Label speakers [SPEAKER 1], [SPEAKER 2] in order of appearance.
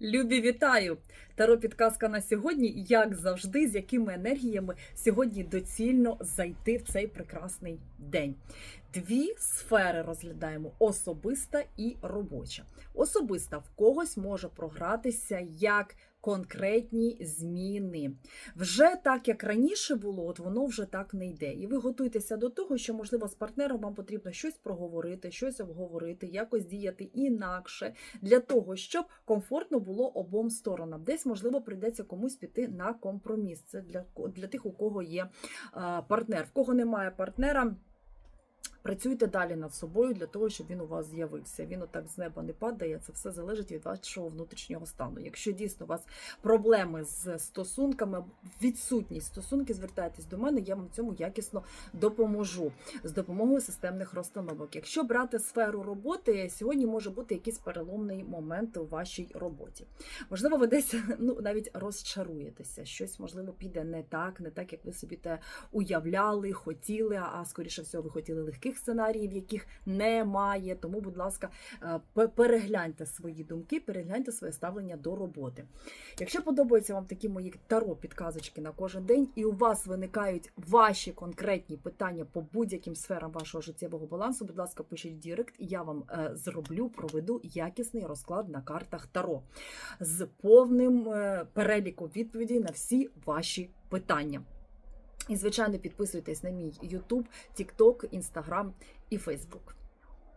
[SPEAKER 1] Любі, вітаю! Таро підказка на сьогодні, як завжди, з якими енергіями сьогодні доцільно зайти в цей прекрасний день. Дві сфери розглядаємо: особиста і робоча. Особиста в когось може програтися як конкретні зміни. Вже так, як раніше було, от воно вже так не йде. І ви готуйтеся до того, що, можливо, з партнером вам потрібно щось проговорити, щось обговорити, якось діяти інакше для того, щоб комфортно було обом сторонам. Десь, можливо, прийдеться комусь піти на компроміс. Це для, для тих, у кого є а, партнер. В кого немає партнера. Працюйте далі над собою для того, щоб він у вас з'явився. Він отак з неба не падає. Це все залежить від вашого внутрішнього стану. Якщо дійсно у вас проблеми з стосунками, відсутність стосунків, звертайтесь до мене, я вам в цьому якісно допоможу з допомогою системних розстановок. Якщо брати сферу роботи, сьогодні може бути якийсь переломний момент у вашій роботі. Можливо, ви десь ну навіть розчаруєтеся. Щось можливо піде не так, не так, як ви собі те уявляли, хотіли. А скоріше всього, ви хотіли легких сценаріїв, яких немає. Тому, будь ласка, е, перегляньте свої думки, перегляньте своє ставлення до роботи. Якщо подобаються вам такі мої таро підказочки на кожен день, і у вас виникають ваші конкретні питання по будь-яким сферам вашого життєвого балансу, будь ласка, пишіть в Дірект, і я вам е, зроблю, проведу якісний розклад на картах Таро з повним е, переліком відповідей на всі ваші питання. І, звичайно, підписуйтесь на мій YouTube, TikTok, Instagram і Facebook.